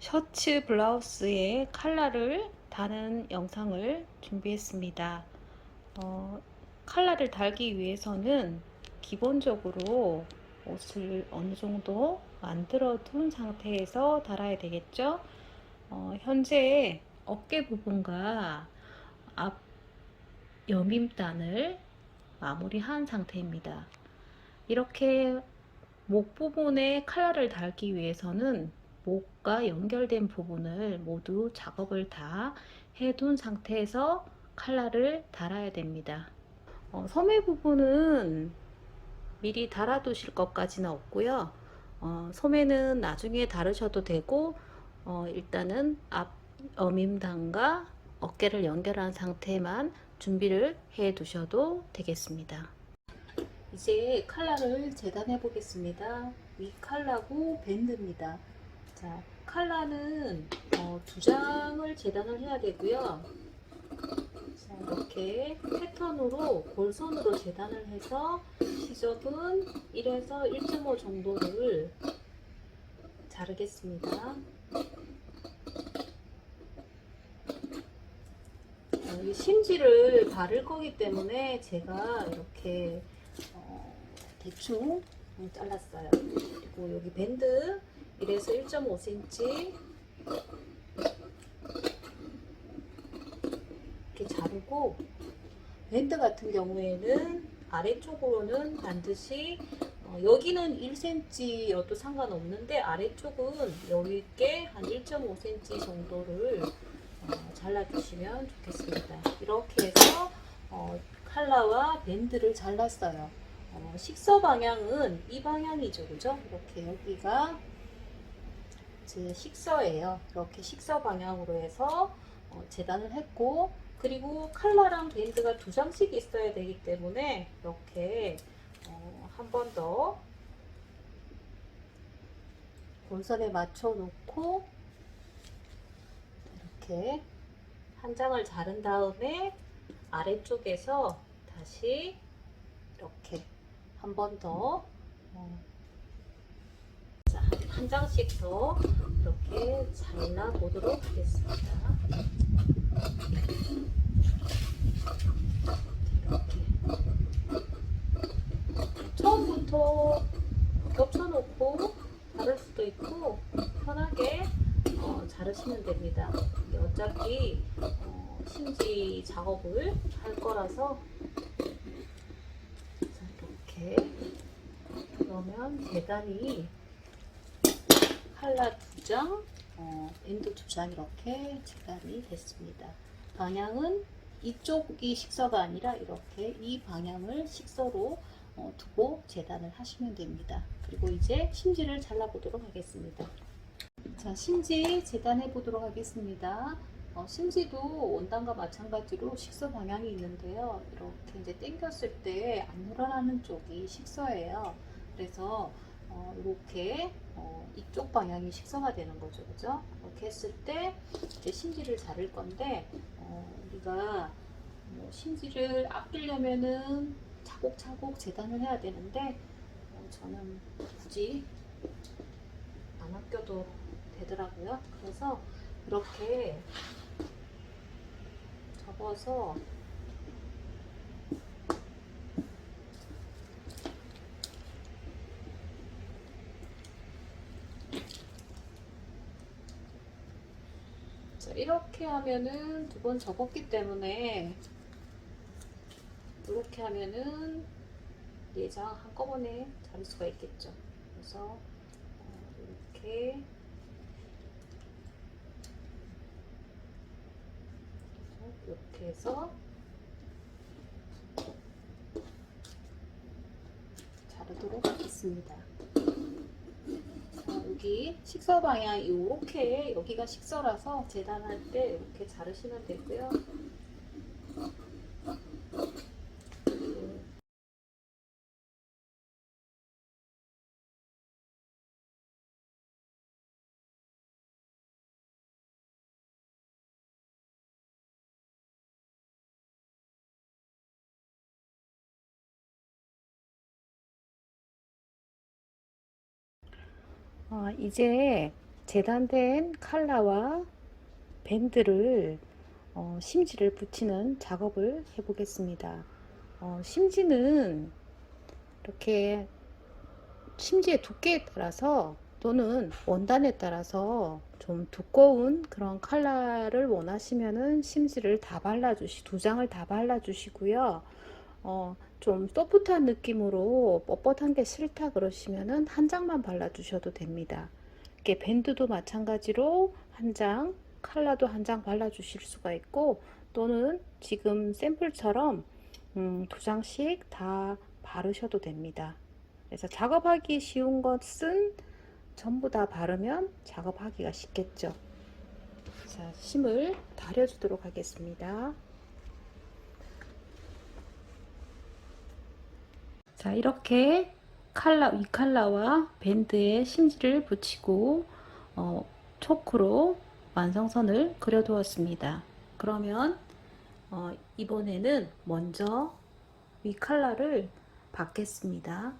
셔츠 블라우스에 칼라를 다는 영상을 준비했습니다. 어, 칼라를 달기 위해서는 기본적으로 옷을 어느 정도 만들어 둔 상태에서 달아야 되겠죠. 어, 현재 어깨 부분과 앞 여밈단을 마무리한 상태입니다. 이렇게 목 부분에 칼라를 달기 위해서는 목과 연결된 부분을 모두 작업을 다 해둔 상태에서 칼라를 달아야 됩니다. 어, 소매 부분은 미리 달아두실 것까지는 없고요. 어, 소매는 나중에 다르셔도 되고 어, 일단은 앞 어밈단과 어깨를 연결한 상태만 준비를 해 두셔도 되겠습니다. 이제 칼라를 재단해 보겠습니다. 위 칼라고 밴드입니다. 자, 칼라는 어, 두 장을 재단을 해야 되고요. 자, 이렇게 패턴으로 골선으로 재단을 해서 시접은 1에서 1.5 정도를 자르겠습니다. 심지를 바를 거기 때문에 제가 이렇게 어, 대충 잘랐어요. 그리고 여기 밴드 1에서 1.5cm 이렇게 자르고 밴드 같은 경우에는 아래쪽으로는 반드시 어, 여기는 1cm여도 상관없는데 아래쪽은 여기 있게 한 1.5cm 정도를 어, 잘라주시면 좋겠습니다. 이렇게 해서 어, 칼라와 밴드를 잘랐어요. 어, 식서 방향은 이 방향이죠, 그죠? 이렇게 여기가 제 식서예요. 이렇게 식서 방향으로 해서 어, 재단을 했고, 그리고 칼라랑 밴드가 두 장씩 있어야 되기 때문에 이렇게 어, 한 번더 골선에 맞춰 놓고 이렇게 한 장을 자른 다음에 아래쪽에서 다시 이렇게 한 번 더, 어, 자, 한 장씩 더 이렇게 잘라 보도록 하겠습니다. 이렇게. 처음부터 겹쳐놓고 자를 수도 있고 편하게 어, 자르시면 됩니다. 어차피 어, 심지 작업을 할 거라서 자, 이렇게 그러면 계단이 칼라 두 장, 어, 밴드 두 장 이렇게 재단이 됐습니다. 방향은 이쪽이 식서가 아니라 이렇게 이 방향을 식서로 어, 두고 재단을 하시면 됩니다. 그리고 이제 심지를 잘라보도록 하겠습니다. 자, 심지 재단해 보도록 하겠습니다. 어, 심지도 원단과 마찬가지로 식서 방향이 있는데요. 이렇게 이제 당겼을 때 안 늘어나는 쪽이 식서예요. 그래서 어, 이렇게 어, 이쪽 방향이 식서가 되는 거죠, 그죠? 이렇게 했을 때 이제 심지를 자를 건데 어, 우리가 뭐 심지를 아끼려면은 차곡차곡 재단을 해야 되는데 어, 저는 굳이 안 아껴도 되더라고요. 그래서 이렇게 접어서 자, 이렇게 하면은 두 번 접었기 때문에 이렇게 하면은 내장 한꺼번에 자를 수가 있겠죠. 그래서 어, 이렇게 이렇게 해서 자르도록 하겠습니다. 자, 여기 식서 방향 이렇게 여기가 식서라서 재단할 때 이렇게 자르시면 되고요. 어, 이제 재단된 칼라와 밴드를 어, 심지를 붙이는 작업을 해 보겠습니다. 어, 심지는 이렇게 심지의 두께에 따라서 또는 원단에 따라서 좀 두꺼운 그런 컬러를 원하시면은 심지를 다 발라주시 두 장을 다 발라주시고요. 어, 좀 소프트한 느낌으로 뻣뻣한 게 싫다 그러시면은 한 장만 발라주셔도 됩니다. 이렇게 밴드도 마찬가지로 한 장, 컬러도 한 장 발라주실 수가 있고 또는 지금 샘플처럼 음, 두 장씩 다 바르셔도 됩니다. 그래서 작업하기 쉬운 것은 전부 다 바르면 작업하기가 쉽겠죠. 자, 심을 다려주도록 하겠습니다. 자, 이렇게 칼라, 위 칼라와 밴드에 심지를 붙이고 어, 초크로 완성선을 그려두었습니다. 그러면 어, 이번에는 먼저 위 칼라를 받겠습니다.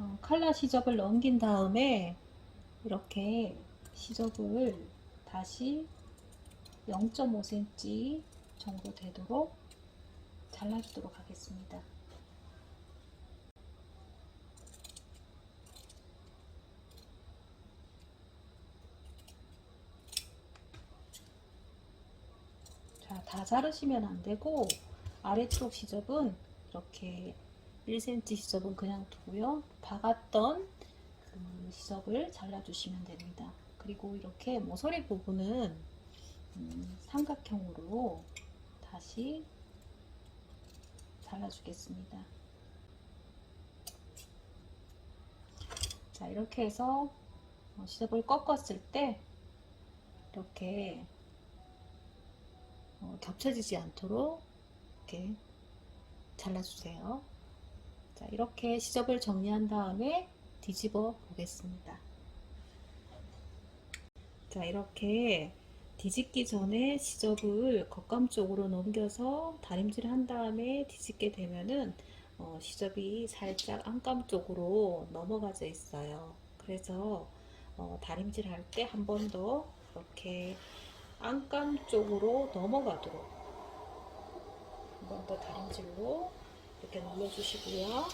어, 칼라 시접을 넘긴 다음에 이렇게 시접을 다시 0.5cm 정도 되도록 잘라주도록 하겠습니다. 자, 다 자르시면 안 되고 아래쪽 시접은 이렇게 1cm 시접은 그냥 두고요. 박았던 그 시접을 잘라주시면 됩니다. 그리고 이렇게 모서리 부분은 음, 삼각형으로 다시 잘라주겠습니다. 자, 이렇게 해서 어, 시접을 꺾었을 때 이렇게 어, 겹쳐지지 않도록 이렇게 잘라주세요. 자, 이렇게 시접을 정리한 다음에 뒤집어 보겠습니다. 자, 이렇게 뒤집기 전에 시접을 겉감 쪽으로 넘겨서 다림질을 한 다음에 뒤집게 되면은 어, 시접이 살짝 안감 쪽으로 넘어가져 있어요. 그래서 어, 다림질 할 때 한 번 더 이렇게 안감 쪽으로 넘어가도록 한 번 더 다림질로 이렇게 눌러주시고요.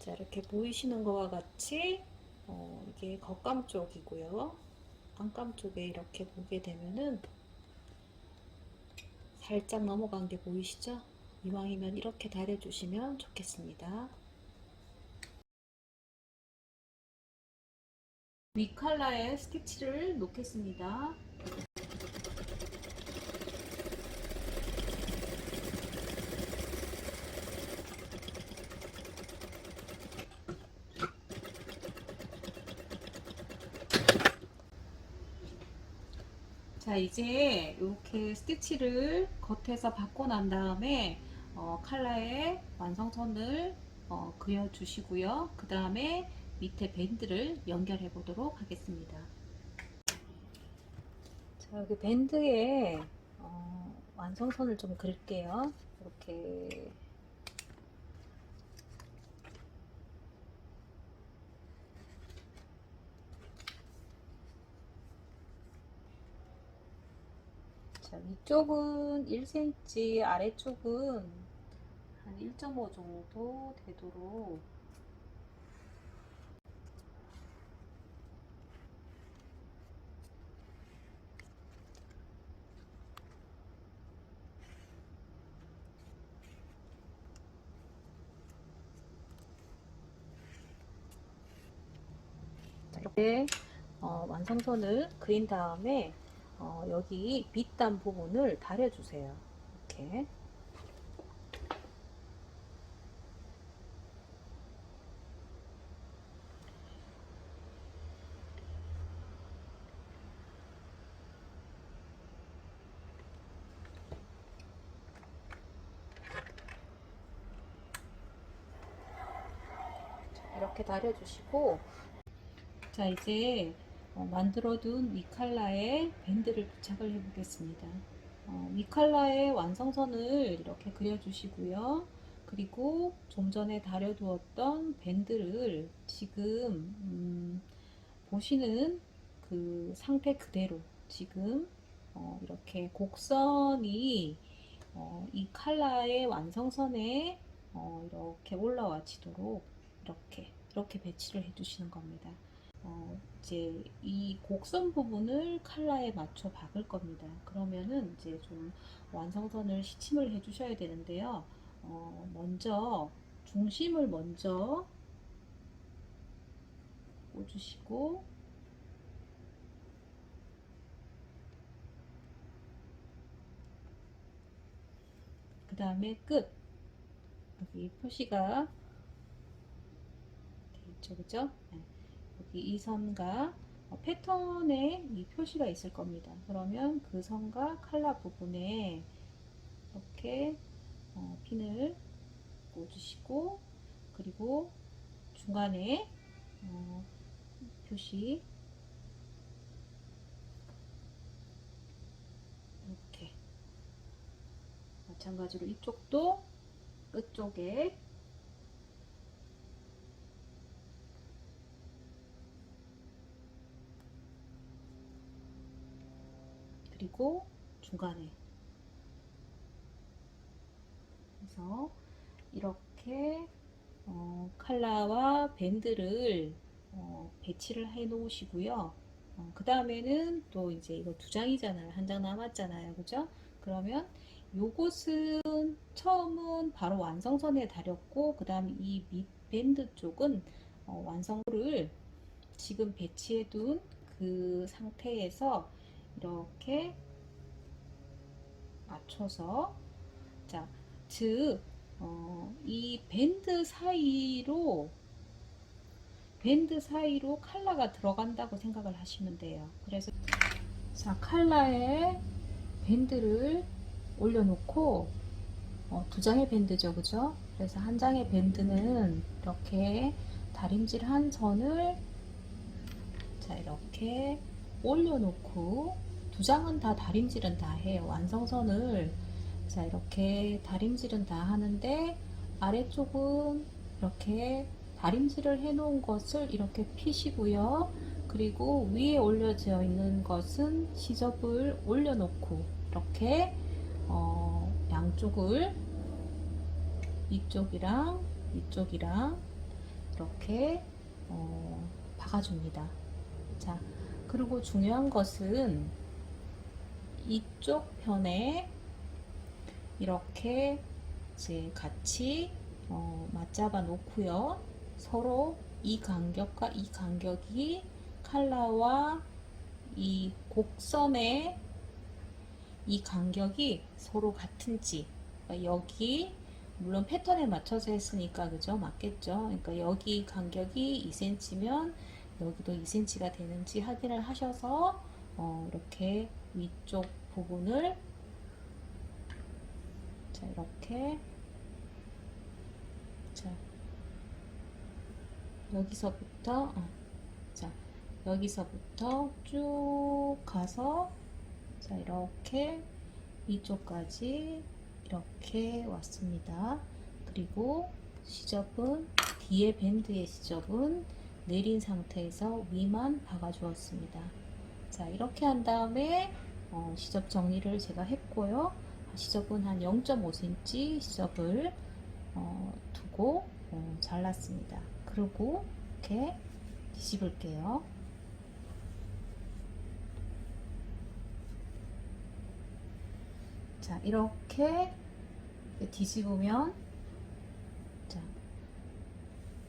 자, 이렇게 보이시는 것과 같이 어, 이게 겉감 쪽이고요. 안감 쪽에 이렇게 보게 되면은 살짝 넘어간 게 보이시죠? 이왕이면 이렇게 다려주시면 좋겠습니다. 위 칼라에 스티치를 놓겠습니다. 자 이제 이렇게 스티치를 겉에서 받고 난 다음에 어, 칼라의 완성선을 어, 그려 주시고요. 그 다음에 밑에 밴드를 연결해 보도록 하겠습니다. 자 여기 밴드에 어, 완성선을 좀 그릴게요. 이렇게 자, 위쪽은 1cm, 아래쪽은 한 1.5 정도 되도록. 자, 이렇게 어, 완성선을 그린 다음에 어, 여기 밑단 부분을 다려주세요. 이렇게. 이렇게 다려주시고 자 이제 어, 만들어둔 이 컬러에 밴드를 부착을 해 보겠습니다 어, 이 컬러의 완성선을 이렇게 그려주시고요 그리고 좀 전에 다려두었던 밴드를 지금 음, 보시는 그 상태 그대로 지금 어, 이렇게 곡선이 어, 이 컬러의 완성선에 어, 이렇게 올라와지도록 이렇게 이렇게 배치를 해주시는 겁니다. 어, 이제 이 곡선 부분을 칼라에 맞춰 박을 겁니다. 그러면은 이제 좀 완성선을 시침을 해주셔야 되는데요. 어, 먼저 중심을 먼저 꽂으시고 그 다음에 끝 여기 표시가 있죠, 그죠? 네. 여기 이 선과 어, 패턴에 이 표시가 있을 겁니다. 그러면 그 선과 칼라 부분에 이렇게 어, 핀을 꽂으시고 그리고 중간에 어, 표시 이렇게 마찬가지로 이쪽도 끝쪽에 그리고 중간에 그래서 이렇게 어, 칼라와 밴드를 어, 배치를 해 놓으시고요. 어, 그 다음에는 또 이제 이거 두 장이잖아요. 한 장 남았잖아요. 그죠? 그러면 요것은 처음은 바로 완성선에 다렸고 그 다음에 이밑 밴드 쪽은 어, 완성을 지금 배치해 둔 그 상태에서 이렇게 맞춰서 자, 즉, 어, 이 밴드 사이로 밴드 사이로 칼라가 들어간다고 생각을 하시면 돼요. 그래서 자, 칼라에 밴드를 올려놓고 어, 두 장의 밴드죠, 그죠? 그래서 한 장의 밴드는 이렇게 다림질 한 선을 자 이렇게 올려놓고 두 장은 다 다림질은 다 해요. 완성선을 자 이렇게 다림질은 다 하는데 아래쪽은 이렇게 다림질을 해 놓은 것을 이렇게 피시고요. 그리고 위에 올려져 있는 것은 시접을 올려놓고 이렇게 어, 양쪽을 이쪽이랑 이쪽이랑 이렇게 어, 박아줍니다. 자, 그리고 중요한 것은 이쪽 편에 이렇게 이제 같이 어, 맞잡아 놓고요. 서로 이 간격과 이 간격이 칼라와 이 곡선의 이 간격이 서로 같은지 그러니까 여기 물론 패턴에 맞춰서 했으니까 그죠 맞겠죠 그러니까 여기 간격이 2cm면 여기도 2cm가 되는지 확인을 하셔서 어, 이렇게 위쪽 부분을 자 이렇게 자 여기서부터 어, 자 여기서부터 쭉 가서 자 이렇게 이쪽까지 이렇게 왔습니다. 그리고 시접은 뒤에 밴드의 시접은 내린 상태에서 위만 박아 주었습니다. 자 이렇게 한 다음에 어, 시접 정리를 제가 했고요. 시접은 한 0.5cm 시접을 어, 두고 어, 잘랐습니다. 그리고 이렇게 뒤집을게요. 자 이렇게 뒤집으면 자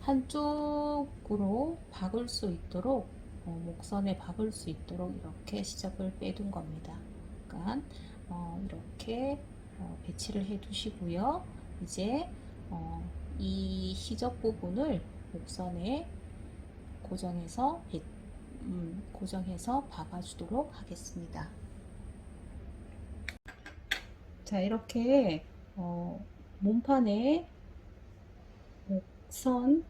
한쪽으로 박을 수 있도록 어, 목선에 박을 수 있도록 이렇게 시접을 빼둔 겁니다. 그러니까 어, 이렇게 어, 배치를 해 두시고요. 이제 어, 이 시접 부분을 목선에 고정해서 배- 음, 고정해서 박아주도록 하겠습니다. 자 이렇게 어, 몸판에 목선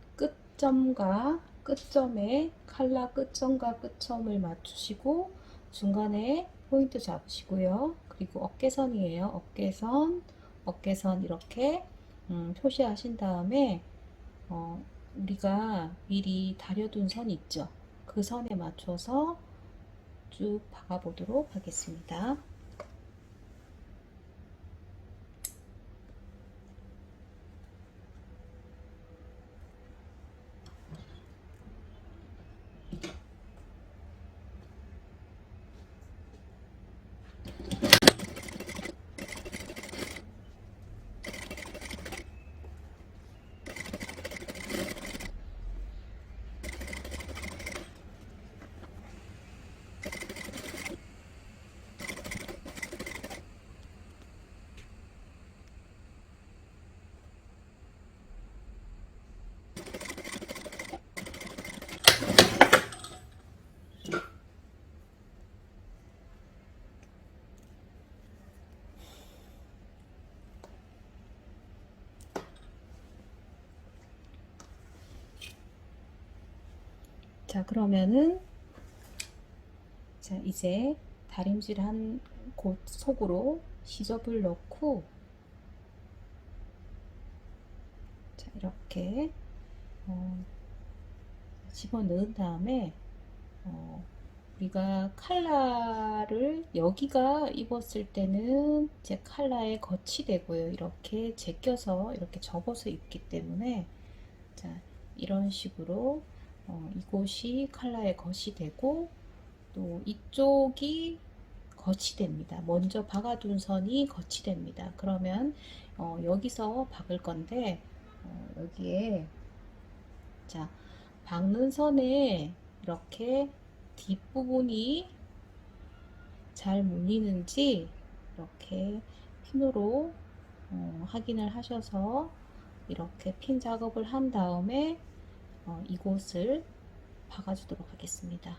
끝점과 끝점에 칼라 끝점과 끝점을 맞추시고 중간에 포인트 잡으시고요. 그리고 어깨선이에요. 어깨선, 어깨선 이렇게 음, 표시하신 다음에 어, 우리가 미리 다려둔 선 있죠. 그 선에 맞춰서 쭉 박아보도록 하겠습니다. 자, 그러면은 자, 이제 다림질 한 곳 속으로 시접을 넣고 자, 이렇게 어, 집어 넣은 다음에 어, 우리가 칼라를 여기가 입었을 때는 제 칼라에 겉이 되고요. 이렇게 제껴서 이렇게 접어서 입기 때문에 자, 이런 식으로 어, 이곳이 칼라의 겉이 되고 또 이쪽이 겉이 됩니다. 먼저 박아둔 선이 겉이 됩니다. 그러면 어, 여기서 박을 건데 어, 여기에 자 박는 선에 이렇게 뒷부분이 잘 물리는지 이렇게 핀으로 어, 확인을 하셔서 이렇게 핀 작업을 한 다음에 어, 이곳을 박아주도록 하겠습니다.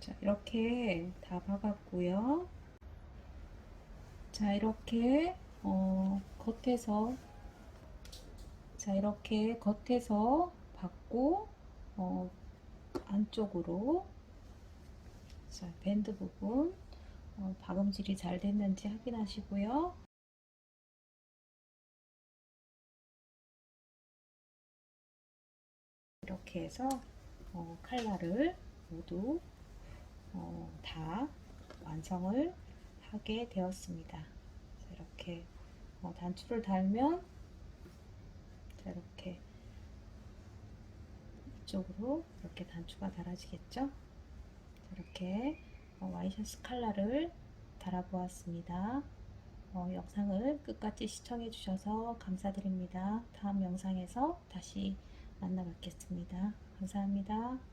자, 이렇게 다 박았고요. 자, 이렇게 어, 겉에서 자, 이렇게 겉에서 박고 어, 안쪽으로 자, 밴드 부분 어, 박음질이 잘 됐는지 확인하시고요. 이렇게 해서 어, 칼라를 모두 어, 다 완성을 하게 되었습니다. 자, 이렇게 어, 단추를 달면 자, 이렇게 이쪽으로 이렇게 단추가 달아지겠죠? 자, 이렇게 어, 와이셔츠 칼라를 달아보았습니다. 어, 영상을 끝까지 시청해 주셔서 감사드립니다. 다음 영상에서 다시 만나 뵙겠습니다. 감사합니다.